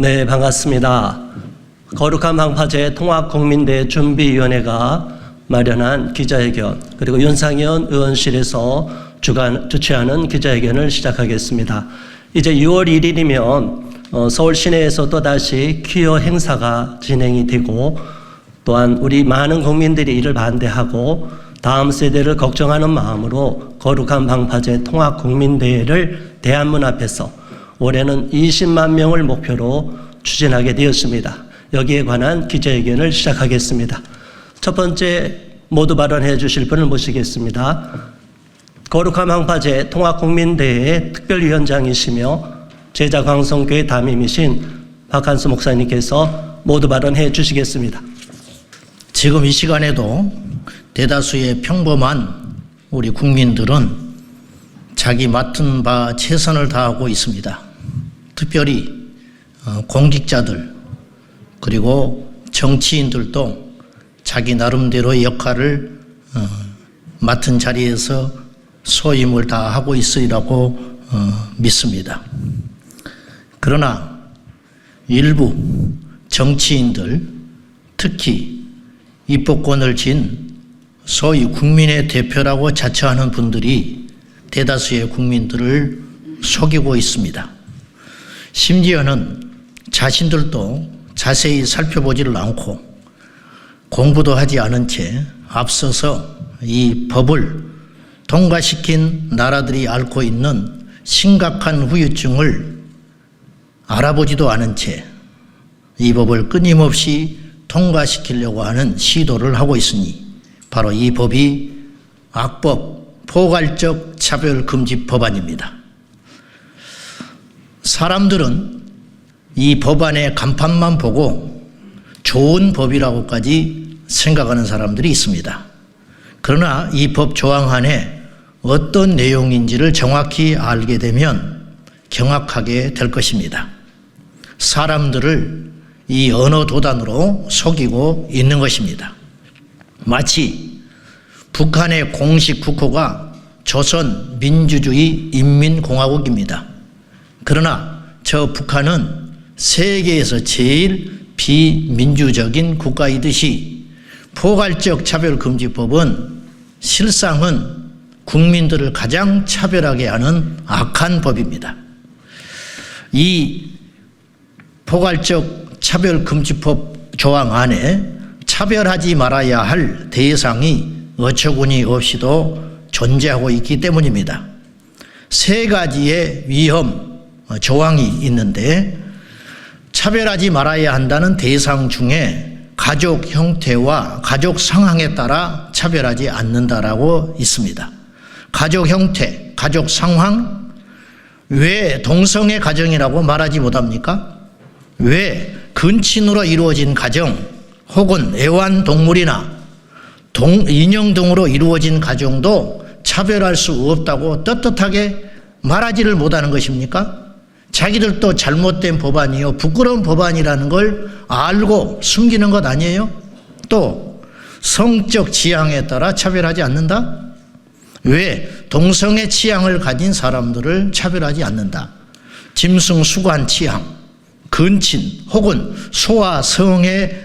네, 반갑습니다. 거룩한 방파제 통합국민대 준비위원회가 마련한 기자회견 그리고 윤상현 의원실에서 주간 주최하는 기자회견을 시작하겠습니다. 이제 6월 1일이면 어, 서울 시내에서 또 다시 퀴어 행사가 진행이 되고 또한 우리 많은 국민들이 이를 반대하고 다음 세대를 걱정하는 마음으로 거룩한 방파제 통합 국민대회를 대한문 앞에서 올해는 20만 명을 목표로 추진하게 되었습니다. 여기에 관한 기자회견을 시작하겠습니다. 첫 번째 모두 발언해 주실 분을 모시겠습니다. 거룩한 방파제 통합국민대회 특별위원장이시며 제자광성교회 담임이신 박한수 목사님께서 모두 발언해 주시겠습니다. 지금 이 시간에도 대다수의 평범한 우리 국민들은 자기 맡은 바 최선을 다하고 있습니다. 특별히 어, 공직자들 그리고 정치인들도 자기 나름대로의 역할을 어, 맡은 자리에서 소임을 다하고 있으리라고 어, 믿습니다. 그러나 일부 정치인들 특히 입법권을 진 소위 국민의 대표라고 자처하는 분들이 대다수의 국민들을 속이고 있습니다. 심지어는 자신들도 자세히 살펴보지를 않고 공부도 하지 않은 채 앞서서 이 법을 통과시킨 나라들이 앓고 있는 심각한 후유증을 알아보지도 않은 채 이 법을 끊임없이 통과시키려고 하는 시도를 하고 있으니 바로 이 법이 악법, 포괄적 차별금지 법안입니다. 사람들은 이 법안의 간판만 보고 좋은 법이라고까지 생각하는 사람들이 있습니다. 그러나 이 법 조항 안에 어떤 내용인지를 정확히 알게 되면 경악하게 될 것입니다. 사람들을 이 언어 도단으로 속이고 있는 것입니다. 마치 북한의 공식 국호가 조선 민주주의 인민공화국입니다. 그러나 저 북한은 세계에서 제일 비민주적인 국가이듯이 포괄적 차별금지법은 실상은 국민들을 가장 차별하게 하는 악한 법입니다. 이 포괄적 차별금지법 조항 안에 차별하지 말아야 할 대상이 어처구니 없이도 존재하고 있기 때문입니다. 세 가지의 위험 조항이 있는데 차별하지 말아야 한다는 대상 중에 가족 형태와 가족 상황에 따라 차별하지 않는다라고 있습니다. 가족 형태, 가족 상황, 왜 동성애 가정이라고 말하지 못합니까? 왜 근친으로 이루어진 가정 혹은 애완 동물이나 동, 인형 등으로 이루어진 가정도 차별할 수 없다고 떳떳하게 말하지를 못하는 것입니까? 자기들도 잘못된 법안이요. 부끄러운 법안이라는 걸 알고 숨기는 것 아니에요? 또, 성적 지향에 따라 차별하지 않는다? 왜? 동성애 취향을 가진 사람들을 차별하지 않는다. 짐승 수관 취향, 근친 혹은 소아 성의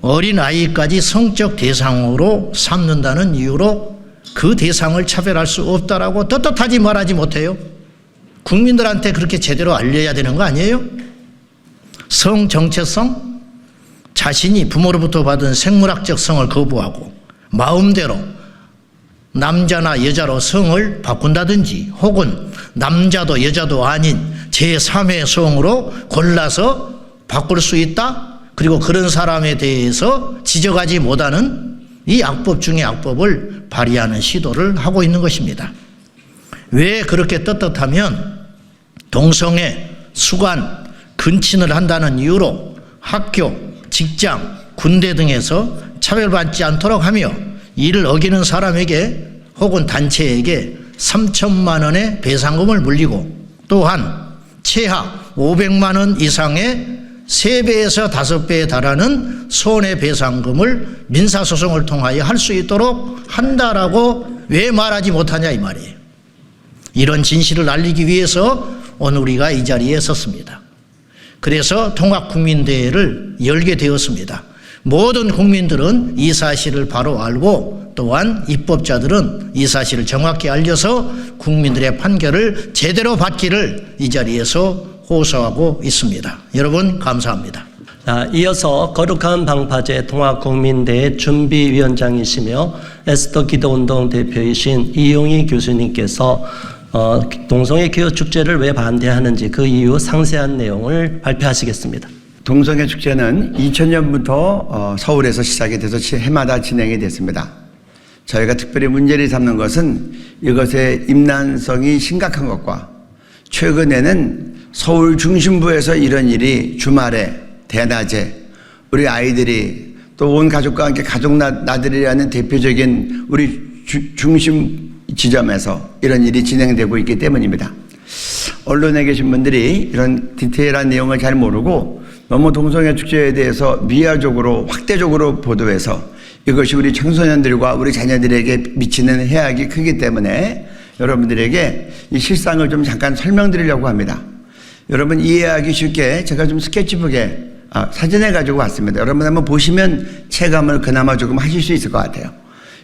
어린 아이까지 성적 대상으로 삼는다는 이유로 그 대상을 차별할 수 없다라고 떳떳하지 말하지 못해요. 국민들한테 그렇게 제대로 알려야 되는 거 아니에요? 성 정체성 자신이 부모로부터 받은 생물학적 성을 거부하고 마음대로 남자나 여자로 성을 바꾼다든지 혹은 남자도 여자도 아닌 제3의 성으로 골라서 바꿀 수 있다? 그리고 그런 사람에 대해서 지적하지 못하는 이 악법 중의 악법을 발휘하는 시도를 하고 있는 것입니다. 왜 그렇게 떳떳하면 동성애, 수관, 근친을 한다는 이유로 학교, 직장, 군대 등에서 차별받지 않도록 하며 이를 어기는 사람에게 혹은 단체에게 3천만 원의 배상금을 물리고 또한 최하 500만 원 이상의 3배에서 5배에 달하는 손해배상금을 민사소송을 통하여 할 수 있도록 한다라고 왜 말하지 못하냐 이 말이에요. 이런 진실을 알리기 위해서 오늘 우리가 이 자리에 섰습니다. 그래서 통합국민대회를 열게 되었습니다. 모든 국민들은 이 사실을 바로 알고 또한 입법자들은 이 사실을 정확히 알려서 국민들의 판결을 제대로 받기를 이 자리에서 호소하고 있습니다. 여러분 감사합니다. 자, 이어서 거룩한 방파제 통합국민대회 준비위원장이시며 에스더 기도운동 대표이신 이용희 교수님께서 어, 동성애 기호 축제를 왜 반대하는지 그 이유 상세한 내용을 발표하시겠습니다. 동성애 축제는 2000년부터 어, 서울에서 시작이 돼서 치- 해마다 진행이 됐습니다. 저희가 특별히 문제를 삼는 것은 이것의 임난성이 심각한 것과 최근에는 서울 중심부에서 이런 일이 주말에 대낮에 우리 아이들이 또 온 가족과 함께 가족 나- 나들이라는 대표적인 우리 주- 중심 지점에서 이런 일이 진행되고 있기 때문입니다. 언론에 계신 분들이 이런 디테일한 내용을 잘 모르고 너무 동성애 축제에 대해서 미화적으로 확대적으로 보도해서 이것이 우리 청소년들과 우리 자녀들에게 미치는 해악이 크기 때문에 여러분들에게 이 실상을 좀 잠깐 설명드리려고 합니다. 여러분 이해하기 쉽게 제가 좀 스케치북에 아, 사진을 가지고 왔습니다. 여러분 한번 보시면 체감을 그나마 조금 하실 수 있을 것 같아요.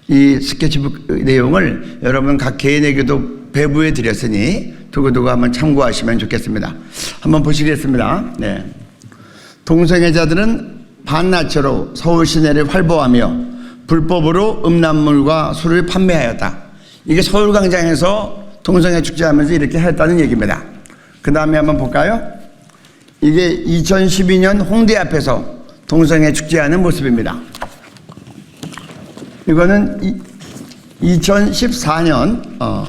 이 스케치북 내용을 여러분 각 개인에게도 배부해 드렸으니 두고두고 한번 참고하시면 좋겠습니다. 한번 보시겠습니다. 네. 동성애자들은 반나체로 서울 시내를 활보하며 불법으로 음란물과 술을 판매하였다. 이게 서울광장에서 동성애 축제하면서 이렇게 했다는 얘기입니다. 그 다음에 한번 볼까요? 이게 2012년 홍대 앞에서 동성애 축제하는 모습입니다. 이거는 이, 2014년 어,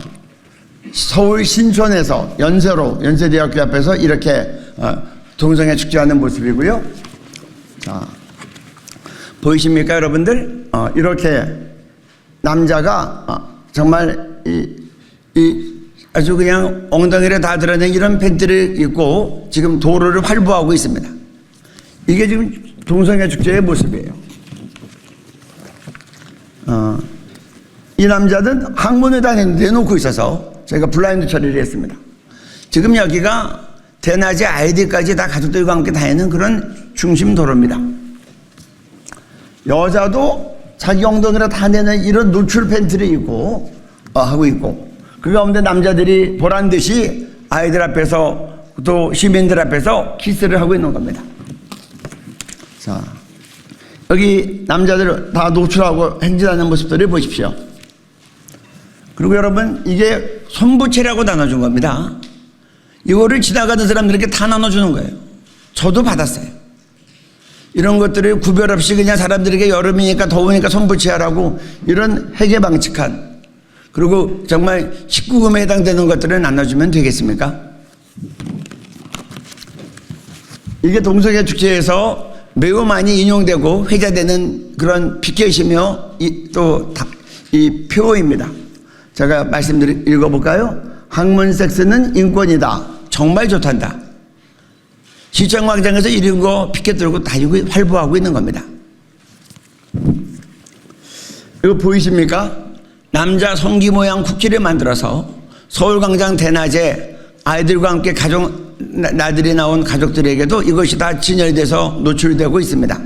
서울 신촌에서 연세로 연세대학교 앞에서 이렇게 어, 동성애 축제하는 모습이고요. 자 보이십니까 여러분들? 어, 이렇게 남자가 어, 정말 이, 이 아주 그냥 엉덩이를 다 드러낸 이런 팬티를 입고 지금 도로를 활보하고 있습니다. 이게 지금 동성애 축제의 모습이에요. 어, 이 남자는 다 내놓고 있어서 제가 블라인드 처리를 했습니다. 지금 여기가 대낮에 아이들까지 다 가족들과 함께 다니는 그런 중심 도로입니다. 여자도 자기 엉덩이를 다 내는 이런 노출 팬티를 입고 어, 하고 있고 그 가운데 남자들이 보란 듯이 아이들 앞에서 또 시민들 앞에서 키스를 하고 있는 겁니다. 자, 여기 남자들 다 노출하고 행진하는 모습들을 보십시오. 그리고 여러분 이게 손부채라고 나눠준 겁니다. 이거를 지나가는 사람들에게 다 나눠주는 거예요. 저도 받았어요. 이런 것들을 구별 없이 그냥 사람들에게 여름이니까 더우니까 손부채하라고 이런 해계방칙한 그리고 정말 19금에 해당되는 것들을 나눠주면 되겠습니까? 이게 동성애 축제에서 매우 많이 인용되고 회자되는 그런 피켓이며 또이 표어입니다. 제가 말씀드리 읽어볼까요? 학문 섹스는 인권이다. 정말 좋단다. 시청 광장에서 이런 거 피켓 들고 다니고 활보하고 있는 겁니다. 이거 보이십니까? 남자 성기 모양 국기를 만들어서 서울광장 대낮에 아이들과 함께 가족 나- 나들이 나온 가족들에게도 이것이 다 진열돼서 노출되고 있습니다.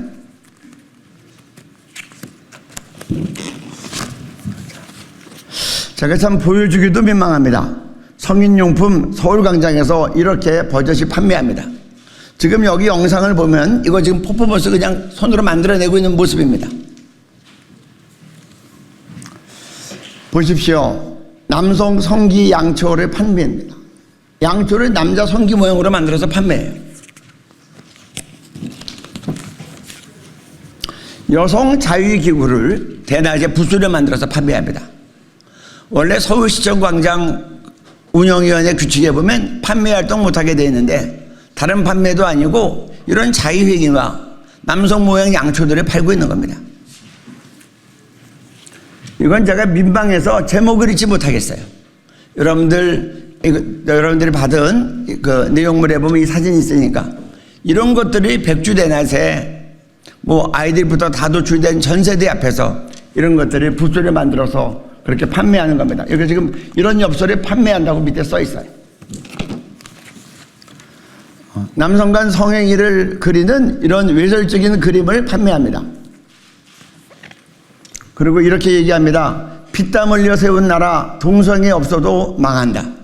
제가 참 보여주기도 민망합니다. 성인용품 서울광장에서 이렇게 버젓이 판매합니다. 지금 여기 영상을 보면 이거 지금 퍼포먼스 그냥 손으로 만들어내고 있는 모습입니다. 보십시오. 남성 성기 양초를 판매합니다. 양초를 남자 성기 모양으로 만들어서 판매해요. 여성 자유기구를 대낮에 부스를 만들어서 판매합니다. 원래 서울시청 광장 운영위원회 규칙에 보면 판매 활동 못하게 되어 있는데 다른 판매도 아니고 이런 자유회기와 남성 모양 양초들을 팔고 있는 겁니다. 이건 제가 민방에서 제목을 잊지 못하겠어요. 여러분들, 이거, 여러분들이 받은 그 내용물에 보면 이 사진이 있으니까 이런 것들이 백주대낮에 뭐 아이들부터 다 노출된 전 세대 앞에서 이런 것들을 부스를 만들어서 그렇게 판매하는 겁니다. 여기 지금 이런 엽서를 판매한다고 밑에 써 있어요. 어, 남성 간 성행위를 그리는 이런 외설적인 그림을 판매합니다. 그리고 이렇게 얘기합니다. 피땀 흘려 세운 나라 동성이 없어도 망한다.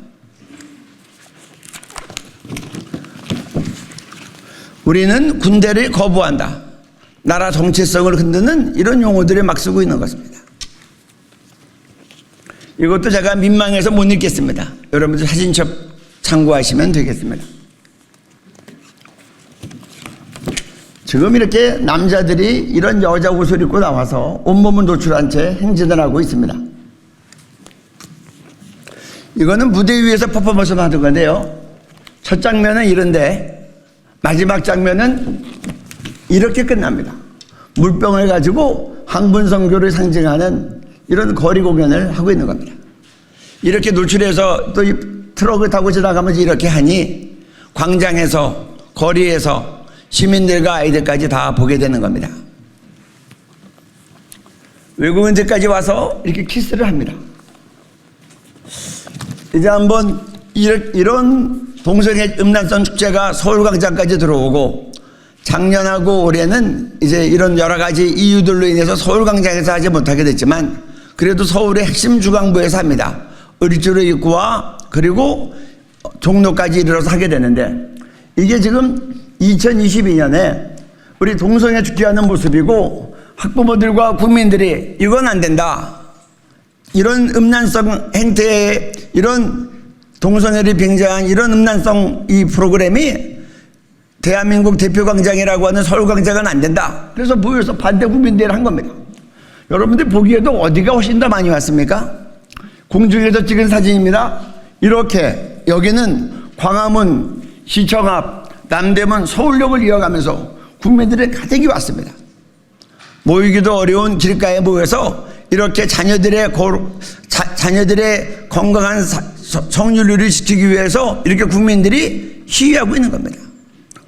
우리는 군대를 거부한다. 나라 정체성을 흔드는 이런 용어들을 막 쓰고 있는 것입니다. 이것도 제가 민망해서 못 읽겠습니다. 여러분들 사진첩 참고하시면 되겠습니다. 지금 이렇게 남자들이 이런 여자 옷을 입고 나와서 온몸을 노출한 채 행진을 하고 있습니다. 이거는 무대 위에서 퍼포먼스를 하는 건데요. 첫 장면은 이런데 마지막 장면은 이렇게 끝납니다. 물병을 가지고 항분 성교를 상징하는 이런 거리 공연을 하고 있는 겁니다. 이렇게 노출해서 또이 트럭을 타고 지나가면서 이렇게 하니 광장에서 거리에서 시민들과 아이들까지 다 보게 되는 겁니다. 외국인들까지 와서 이렇게 키스를 합니다. 이제 한번 이런 동성애 음란성 축제가 서울광장까지 들어오고 작년하고 올해는 이제 이런 여러 가지 이유들로 인해서 서울광장에서 하지 못하게 됐지만 그래도 서울의 핵심 주광부에서 합니다. 을지로 입구와 그리고 종로까지 이르러서 하게 되는데 이게 지금 2022년에 우리 동성애 축제하는 모습이고 학부모들과 국민들이 이건 안 된다. 이런 음란성 행태에 이런 동성애를 빙자한 이런 음란성 이 프로그램이 대한민국 대표 광장이라고 하는 서울 광장은 안 된다. 그래서 모여서 반대 국민대회를 한 겁니다. 여러분들 보기에도 어디가 훨씬 더 많이 왔습니까? 공중에서 찍은 사진입니다. 이렇게 여기는 광화문 시청 앞 남대문 서울역을 이어가면서 국민들의 가득이 왔습니다. 모이기도 어려운 길가에 모여서 이렇게 자녀들의 거, 자, 자녀들의 건강한 사, 성률을 지키기 위해서 이렇게 국민들이 시위하고 있는 겁니다.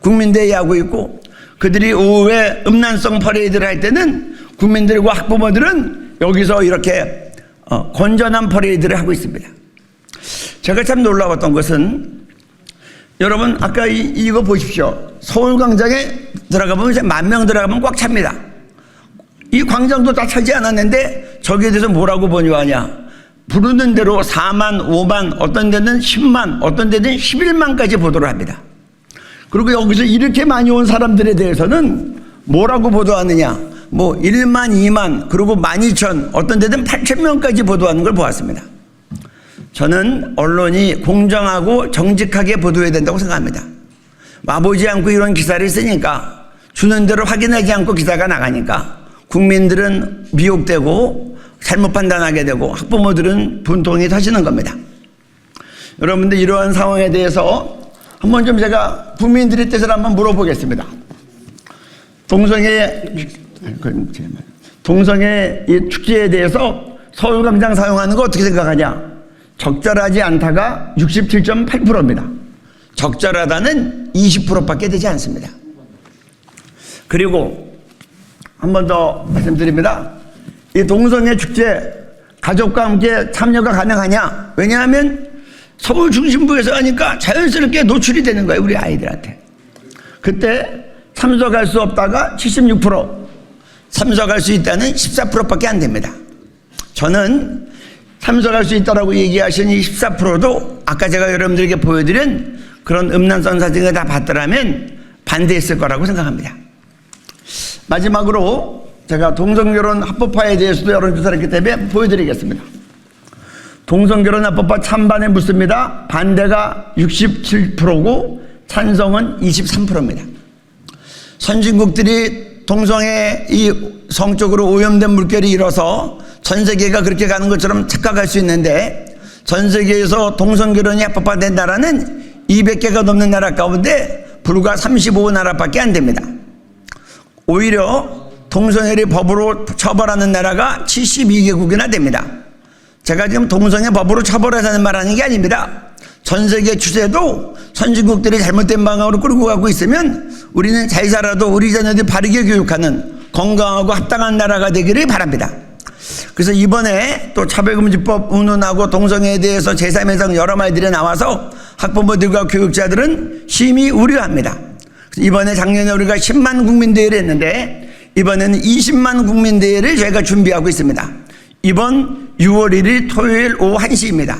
국민대회 하고 있고 그들이 오후에 음란성 퍼레이드를 할 때는 국민들과 학부모들은 여기서 이렇게 어, 건전한 퍼레이드를 하고 있습니다. 제가 참 놀라웠던 것은 여러분 아까 이, 이거 보십시오. 서울광장에 들어가 보면 이제 만명 들어가면 꽉 찹니다. 이 광장도 다 차지 않았는데 저기에 대해서 뭐라고 번역하냐. 부르는 대로 4만, 5만, 어떤 데는 10만, 어떤 데는 11만까지 보도를 합니다. 그리고 여기서 이렇게 많이 온 사람들에 대해서는 뭐라고 보도하느냐. 뭐 1만, 2만, 그리고 12,000, 어떤 데는 8,000명까지 보도하는 걸 보았습니다. 저는 언론이 공정하고 정직하게 보도해야 된다고 생각합니다. 와보지 않고 이런 기사를 쓰니까 주는 대로 확인하지 않고 기사가 나가니까 국민들은 미혹되고 잘못 판단하게 되고 학부모들은 분통이 터지는 겁니다. 여러분들 이러한 상황에 대해서 한번 좀 제가 국민들의 뜻을 한번 물어보겠습니다. 동성애 동성애 이 축제에 대해서 서울광장 사용하는 거 어떻게 생각하냐? 적절하지 않다가 67.8%입니다. 적절하다는 20%밖에 되지 않습니다. 그리고 한 번 더 말씀드립니다. 이 동성애 축제 가족과 함께 참여가 가능하냐? 왜냐하면 서울 중심부에서 하니까 자연스럽게 노출이 되는 거예요, 우리 아이들한테. 그때 참석할 수 없다가 76%, 참석할 수 있다는 14%밖에 안 됩니다. 저는 참석할 수 있다라고 얘기하신 이 14%도 아까 제가 여러분들에게 보여드린 그런 음란성 사진을 다 봤더라면 반대했을 거라고 생각합니다. 마지막으로 제가 동성결혼 합법화에 대해서도 여론조사를 했기 때문에 보여드리겠습니다. 동성결혼 합법화 찬반에 묻습니다. 반대가 67%고 찬성은 23%입니다. 선진국들이 동성애 이 성적으로 오염된 물결이 일어서 전 세계가 그렇게 가는 것처럼 착각할 수 있는데 전 세계에서 동성결혼이 합법화된 나라는 200개가 넘는 나라 가운데 불과 35나라밖에 안 됩니다. 오히려 동성애를 법으로 처벌하는 나라가 72개국이나 됩니다. 제가 지금 동성애 법으로 처벌하자는 말 하는 게 아닙니다. 전 세계 추세도 선진국들이 잘못된 방향으로 끌고 가고 있으면 우리는 잘 살아도 우리 자녀들 바르게 교육하는 건강하고 합당한 나라가 되기를 바랍니다. 그래서 이번에 또 차별금지법 운운하고 동성애에 대해서 제3해석 여러 말들이 나와서 학부모들과 교육자들은 심히 우려합니다. 이번에 작년에 우리가 10만 국민 대회를 했는데 이번에는 20만 국민 대회를 저희가 준비하고 있습니다. 이번 6월 1일 토요일 오후 1시입니다.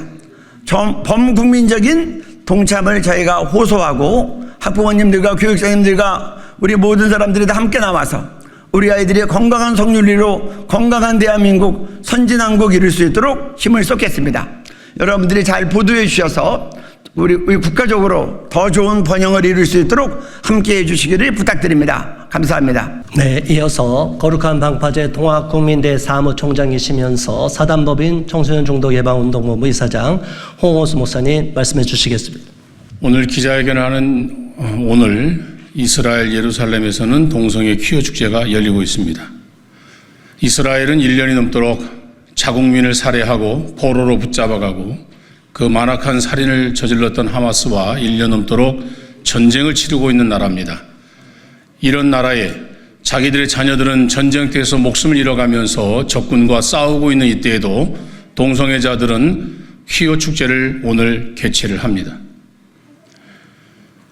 전 범국민적인 동참을 저희가 호소하고 학부모님들과 교육자님들과 우리 모든 사람들이 다 함께 나와서 우리 아이들이 건강한 성윤리로 건강한 대한민국 선진한국 이룰 수 있도록 힘을 쏟겠습니다. 여러분들이 잘 보도해 주셔서 우리, 우리 국가적으로 더 좋은 번영을 이룰 수 있도록 함께 해 주시기를 부탁드립니다. 감사합니다. 네, 이어서 거룩한 방파제 통합국민대 사무총장이시면서 사단법인 청소년 중독 예방운동본부 이사장 홍호수 목사님 말씀해 주시겠습니다. 오늘 기자회견하는 어, 오늘 이스라엘 예루살렘에서는 동성애 퀴어 축제가 열리고 있습니다. 이스라엘은 1년이 넘도록 자국민을 살해하고 포로로 붙잡아가고 그 만악한 살인을 저질렀던 하마스와 1년 넘도록 전쟁을 치르고 있는 나라입니다. 이런 나라에 자기들의 자녀들은 전쟁터에서 목숨을 잃어가면서 적군과 싸우고 있는 이때에도 동성애자들은 퀴어 축제를 오늘 개최를 합니다.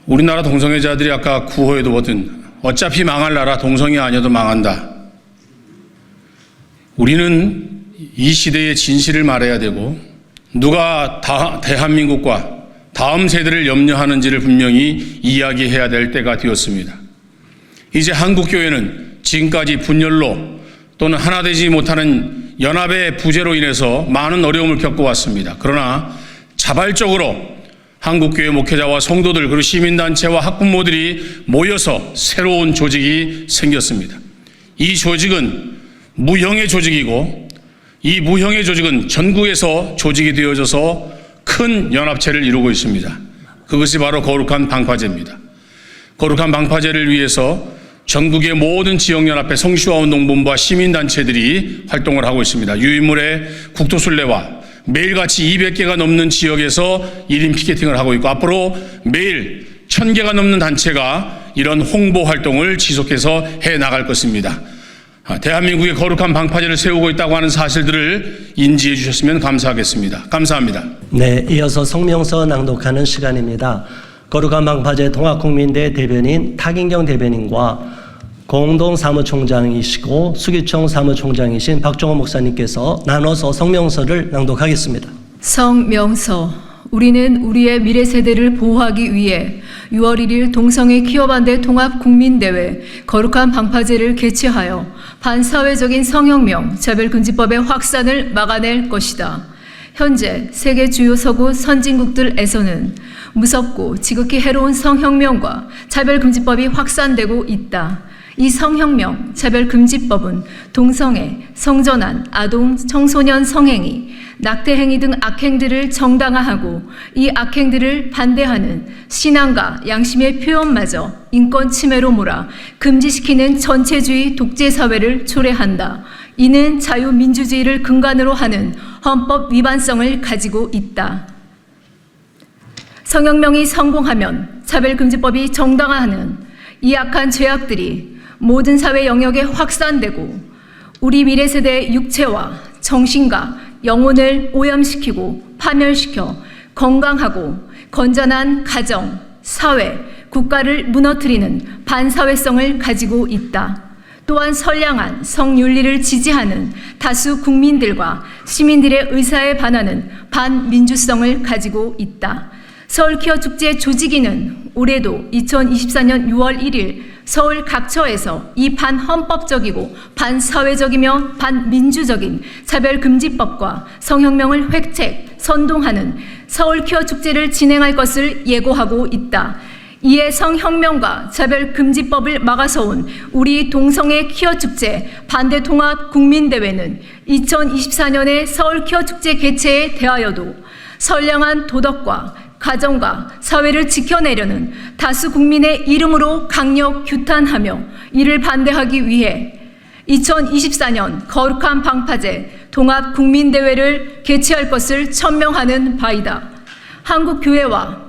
우리나라 동성애자들이 아까 구호에도 보든 어차피 망할 나라 동성애 아니어도 망한다. 우리는 이 시대의 진실을 말해야 되고 누가 다, 대한민국과 다음 세대를 염려하는지를 분명히 이야기해야 될 때가 되었습니다. 이제 한국교회는 지금까지 분열로 또는 하나 되지 못하는 연합의 부재로 인해서 많은 어려움을 겪어왔습니다. 그러나 자발적으로 한국교회 목회자와 성도들 그리고 시민단체와 학부모들이 모여서 새로운 조직이 생겼습니다. 이 조직은 무형의 조직이고 이 무형의 조직은 전국에서 조직이 되어져서 큰 연합체를 이루고 있습니다. 그것이 바로 거룩한 방파제입니다. 거룩한 방파제를 위해서 전국의 모든 지역연합회 성시화운동본부와 시민단체들이 활동을 하고 있습니다. 유인물의 국토순례와 매일같이 200개가 넘는 지역에서 1인 피켓팅을 하고 있고 앞으로 매일 1000개가 넘는 단체가 이런 홍보 활동을 지속해서 해 나갈 것입니다. 아, 대한민국의 거룩한 방파제를 세우고 있다고 하는 사실들을 인지해 주셨으면 감사하겠습니다. 감사합니다. 네, 이어서 성명서 낭독하는 시간입니다. 거룩한 방파제 통합국민대 대변인 타긴경 대변인과 공동 사무총장이시고 수기청 사무총장이신 박종호 목사님께서 나눠서 성명서를 낭독하겠습니다. 성명서 우리는 우리의 미래 세대를 보호하기 위해 6월 1일 동성애 키워반대 통합 국민대회 거룩한 방파제를 개최하여 반사회적인 성혁명 차별금지법의 확산을 막아낼 것이다. 현재 세계 주요 서구 선진국들에서는 무섭고 지극히 해로운 성혁명과 차별금지법이 확산되고 있다. 이 성혁명 차별금지법은 동성애, 성전환, 아동, 청소년 성행위, 낙태행위 등 악행들을 정당화하고 이 악행들을 반대하는 신앙과 양심의 표현마저 인권 침해로 몰아 금지시키는 전체주의 독재 사회를 초래한다. 이는 자유민주주의를 근간으로 하는 헌법 위반성을 가지고 있다. 성혁명이 성공하면 차별금지법이 정당화하는 이 악한 죄악들이 모든 사회 영역에 확산되고 우리 미래 세대의 육체와 정신과 영혼을 오염시키고 파멸시켜 건강하고 건전한 가정, 사회, 국가를 무너뜨리는 반사회성을 가지고 있다. 또한 선량한 성윤리를 지지하는 다수 국민들과 시민들의 의사에 반하는 반민주성을 가지고 있다. 서울키어 축제 조직위는 올해도 2024년 6월 1일 서울 각처에서 이 반헌법적이고 반사회적이며 반민주적인 차별금지법과 성혁명을 획책, 선동하는 서울키어 축제를 진행할 것을 예고하고 있다. 이에 성혁명과 차별금지법을 막아서 온 우리 동성애 키어 축제 반대 통합 국민대회는 2024년에 서울 키어 축제 개최에 대하여도 선량한 도덕과 가정과 사회를 지켜내려는 다수 국민의 이름으로 강력 규탄하며 이를 반대하기 위해 2024년 거룩한 방파제 통합 국민대회를 개최할 것을 천명하는 바이다. 한국 교회와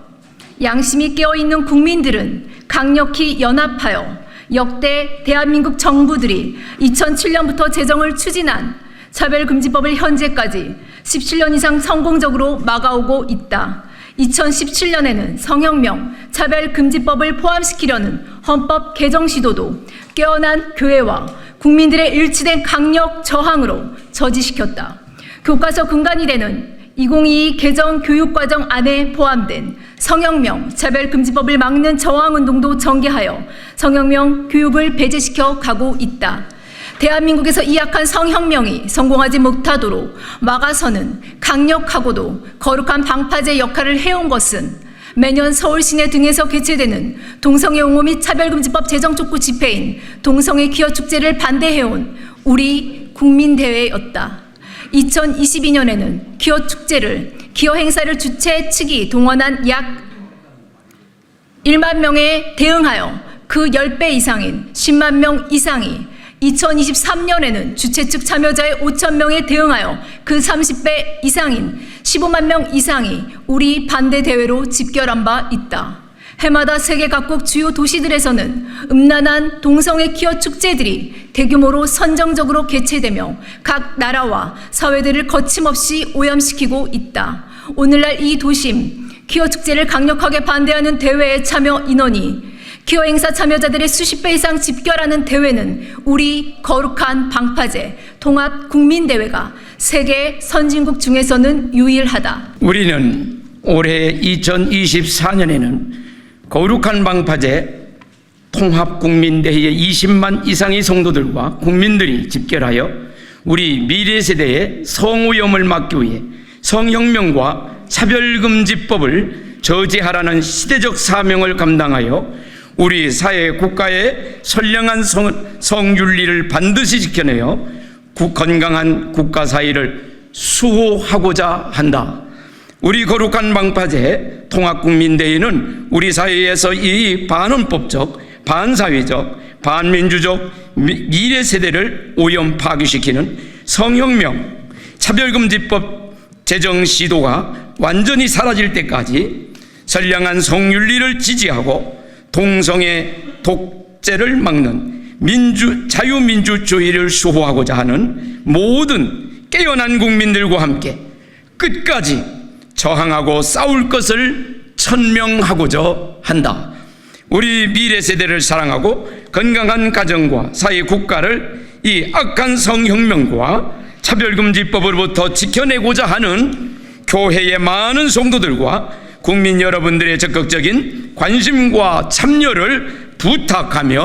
양심이 깨어있는 국민들은 강력히 연합하여 역대 대한민국 정부들이 2007년부터 제정을 추진한 차별금지법을 현재까지 17년 이상 성공적으로 막아오고 있다. 2017년에는 성혁명 차별금지법을 포함시키려는 헌법 개정 시도도 깨어난 교회와 국민들의 일치된 강력 저항으로 저지시켰다. 교과서 근간이 되는 2022 개정 교육과정 안에 포함된 성혁명 차별금지법을 막는 저항운동도 전개하여 성혁명 교육을 배제시켜 가고 있다. 대한민국에서 이 약한 성혁명이 성공하지 못하도록 막아서는 강력하고도 거룩한 방파제 역할을 해온 것은 매년 서울 시내 등에서 개최되는 동성애 옹호 및 차별금지법 제정 촉구 집회인 동성애 기어 축제를 반대해온 우리 국민대회였다. 2022년에는 기어 축제를 기어 행사를 주최 측이 동원한 약 1만 명에 대응하여 그 10배 이상인 10만 명 이상이 2023년에는 주최 측 참여자의 5천 명에 대응하여 그 30배 이상인 15만 명 이상이 우리 반대 대회로 집결한 바 있다. 해마다 세계 각국 주요 도시들에서는 음란한 동성애 키어 축제들이 대규모로 선정적으로 개최되며 각 나라와 사회들을 거침없이 오염시키고 있다. 오늘날 이 도심 키어 축제를 강력하게 반대하는 대회에 참여 인원이 기호 행사 참여자들의 수십 배 이상 집결하는 대회는 우리 거룩한 방파제 통합 국민 대회가 세계 선진국 중에서는 유일하다. 우리는 올해 2024년에는 거룩한 방파제 통합 국민 대회의 20만 이상의 성도들과 국민들이 집결하여 우리 미래 세대의 성오염을 막기 위해 성혁명과 차별금지법을 저지하라는 시대적 사명을 감당하여 우리 사회 국가의 선량한 성, 성윤리를 반드시 지켜내어 국- 건강한 국가 사회를 수호하고자 한다. 우리 거룩한 방파제 통합국민대회는 우리 사회에서 이 반헌법적, 반사회적, 반민주적 미- 미래 세대를 오염 파괴시키는 성혁명, 차별금지법 제정 시도가 완전히 사라질 때까지 선량한 성윤리를 지지하고 동성애 독재를 막는 민주 자유민주주의를 수호하고자 하는 모든 깨어난 국민들과 함께 끝까지 저항하고 싸울 것을 천명하고자 한다. 우리 미래 세대를 사랑하고 건강한 가정과 사회 국가를 이 악한 성혁명과 차별금지법으로부터 지켜내고자 하는 교회의 많은 성도들과 국민 여러분들의 적극적인 관심과 참여를 부탁하며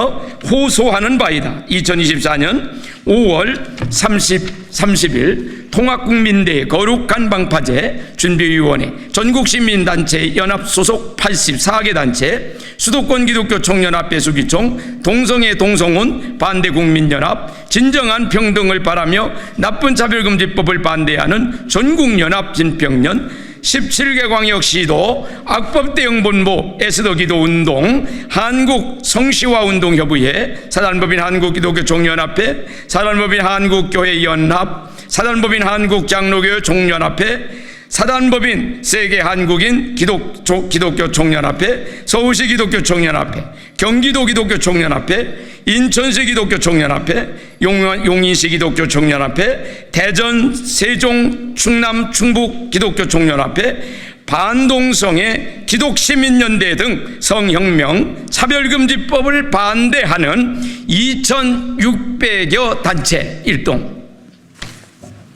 호소하는 바이다. 2024년 5월 30, 30일 통합국민대 거룩한 방파제 준비위원회 전국시민단체 연합 소속 84개 단체 수도권 기독교 청년합회 수기총 동성애 동성혼 반대국민연합 진정한 평등을 바라며 나쁜 차별금지법을 반대하는 전국연합 진평년 17개 광역시도 악법 대응 본부 에스더 기도 운동 한국 성시화 운동 협의회 사단법인 한국 기독교 종연합회 사단법인 한국 교회 연합 사단법인 한국 장로교 종연합회 사단법인 세계 한국인 기독, 조- 기독교 총연합회, 서울시 기독교 총연합회, 경기도 기독교 총연합회, 인천시 기독교 총연합회, 용원- 용인시 기독교 총연합회, 대전, 세종, 충남, 충북 기독교 총연합회, 반동성의 기독시민연대 등 성혁명 차별금지법을 반대하는 2,600여 단체 일동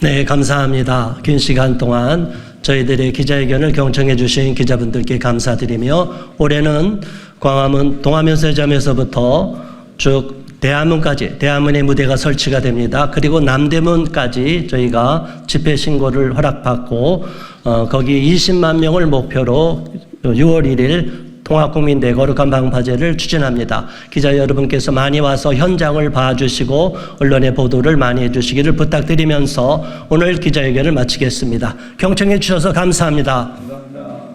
네, 감사합니다. 긴 시간 동안 저희들의 기자회견을 경청해 주신 기자분들께 감사드리며 올해는 광화문 동화면세점에서부터 쭉 대한문까지 대한문의 무대가 설치가 됩니다. 그리고 남대문까지 저희가 집회 신고를 허락받고 어, 거기 20만 명을 목표로 6월 1일 통합국민대 거룩한 방파제를 추진합니다. 기자 여러분께서 많이 와서 현장을 봐주시고 언론의 보도를 많이 해주시기를 부탁드리면서 오늘 기자회견을 마치겠습니다. 경청해 주셔서 감사합니다.